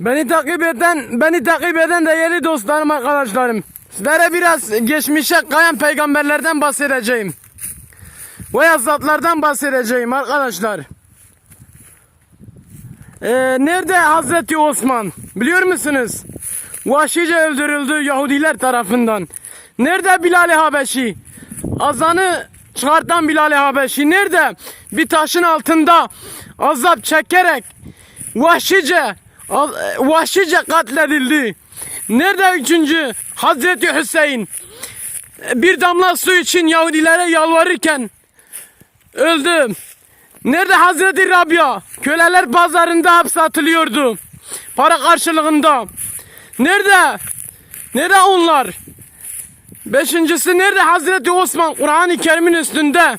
Beni takip eden, beni takip eden değerli dostlarım, arkadaşlarım. Sizlere biraz geçmişe kayan peygamberlerden bahsedeceğim. Veya zatlardan bahsedeceğim arkadaşlar. Ee, nerede Hazreti Osman? Biliyor musunuz? Vahşice öldürüldü Yahudiler tarafından. Nerede Bilal-i Habeşi? Azanı çıkartan Bilal-i Habeşi nerede? Bir taşın altında azap çekerek vahşice vahşice katledildi. Nerede üçüncü? Hazreti Hüseyin bir damla su için Yahudilere yalvarırken öldü. Nerede Hazreti Rabia? Köleler pazarında hapse atılıyordu. Para karşılığında. Nerede? Nerede onlar? Beşincisi nerede Hazreti Osman Kur'an-ı Kerim'in üstünde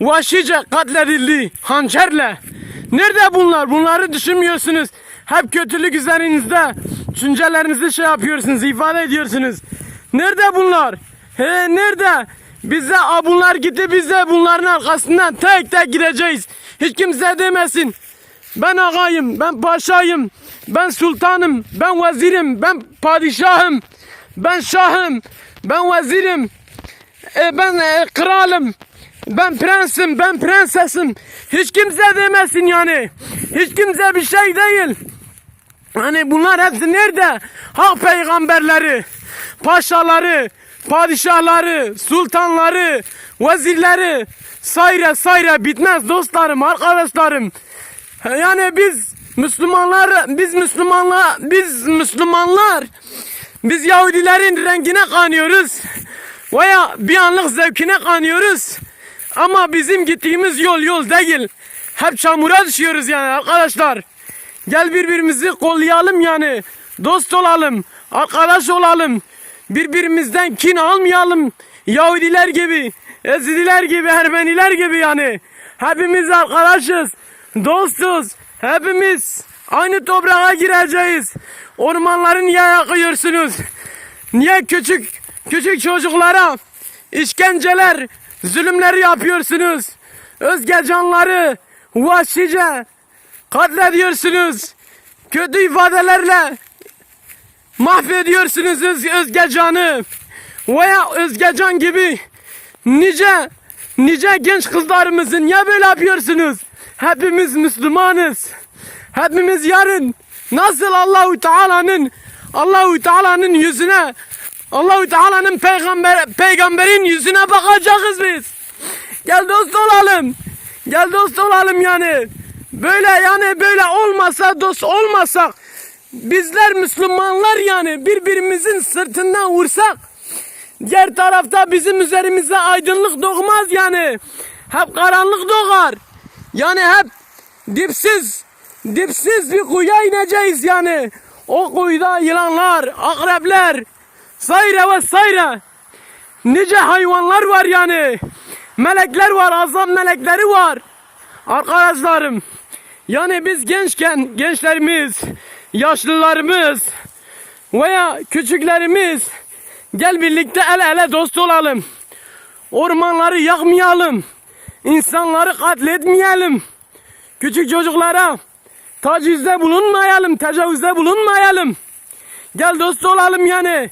vahşice katledildi hançerle. Nerede bunlar? Bunları düşünmüyorsunuz. Hep kötülük üzerinizde düşüncelerinizi şey yapıyorsunuz, ifade ediyorsunuz. Nerede bunlar? He nerede? Bize "Aa, bunlar gitti biz de bunların arkasından tek tek gideceğiz. Hiç kimse demesin. Ben ağayım, ben paşayım, ben sultanım, ben vezirim, ben padişahım, ben şahım, ben vezirim, e, ben e, kralım, ben prensim, ben prensesim. Hiç kimse demesin yani. Hiç kimse bir şey değil. Hani bunlar hepsi nerede? Hak peygamberleri, paşaları, padişahları, sultanları, vezirleri, sayre sayre bitmez dostlarım, arkadaşlarım. Yani biz Müslümanlar, biz Müslümanlar, biz Müslümanlar, biz Yahudilerin rengine kanıyoruz veya bir anlık zevkine kanıyoruz. Ama bizim gittiğimiz yol yol değil. Hep çamura düşüyoruz yani arkadaşlar. Gel birbirimizi kollayalım yani. Dost olalım, arkadaş olalım. Birbirimizden kin almayalım. Yahudiler gibi, Ezidiler gibi, Ermeniler gibi yani. Hepimiz arkadaşız, dostuz. Hepimiz aynı toprağa gireceğiz. Ormanları niye yakıyorsunuz? Niye küçük küçük çocuklara işkenceler, zulümleri yapıyorsunuz? Özge canları vahşice katlediyorsunuz. Kötü ifadelerle mahvediyorsunuz öz, Özgecan'ı. Veya Özgecan gibi nice nice genç kızlarımızı niye böyle yapıyorsunuz? Hepimiz Müslümanız. Hepimiz yarın nasıl Allahu Teala'nın Allahu Teala'nın yüzüne Allahu Teala'nın peygamber peygamberin yüzüne bakacağız biz. Gel dost olalım. Gel dost olalım yani. Böyle yani böyle olmasa dost olmasak bizler Müslümanlar yani birbirimizin sırtından vursak diğer tarafta bizim üzerimize aydınlık doğmaz yani. Hep karanlık doğar. Yani hep dipsiz dipsiz bir kuyuya ineceğiz yani. O kuyuda yılanlar, akrepler, sayre ve sayre. Nice hayvanlar var yani. Melekler var, azam melekleri var. Arkadaşlarım, yani biz gençken gençlerimiz, yaşlılarımız veya küçüklerimiz gel birlikte el ele dost olalım. Ormanları yakmayalım. İnsanları katletmeyelim. Küçük çocuklara tacizde bulunmayalım, tecavüzde bulunmayalım. Gel dost olalım yani.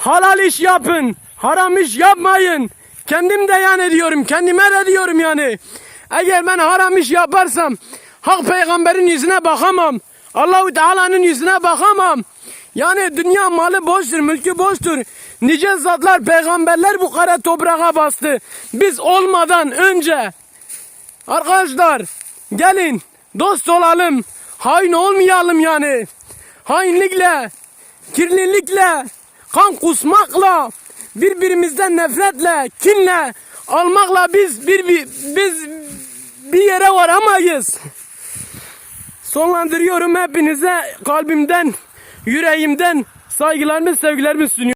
Halal iş yapın, haram iş yapmayın. Kendim de yani diyorum, kendime de diyorum yani. Eğer ben haram iş yaparsam, hak peygamberin yüzüne bakamam. Allahu Teala'nın yüzüne bakamam. Yani dünya malı boştur, mülkü boştur. Nice zatlar, peygamberler bu kara toprağa bastı. Biz olmadan önce. Arkadaşlar gelin dost olalım. Hain olmayalım yani. Hainlikle, kirlilikle, kan kusmakla, birbirimizden nefretle, kinle almakla biz bir, bir biz bir yere varamayız. Sonlandırıyorum hepinize kalbimden, yüreğimden saygılarımı, sevgilerimi sunuyorum.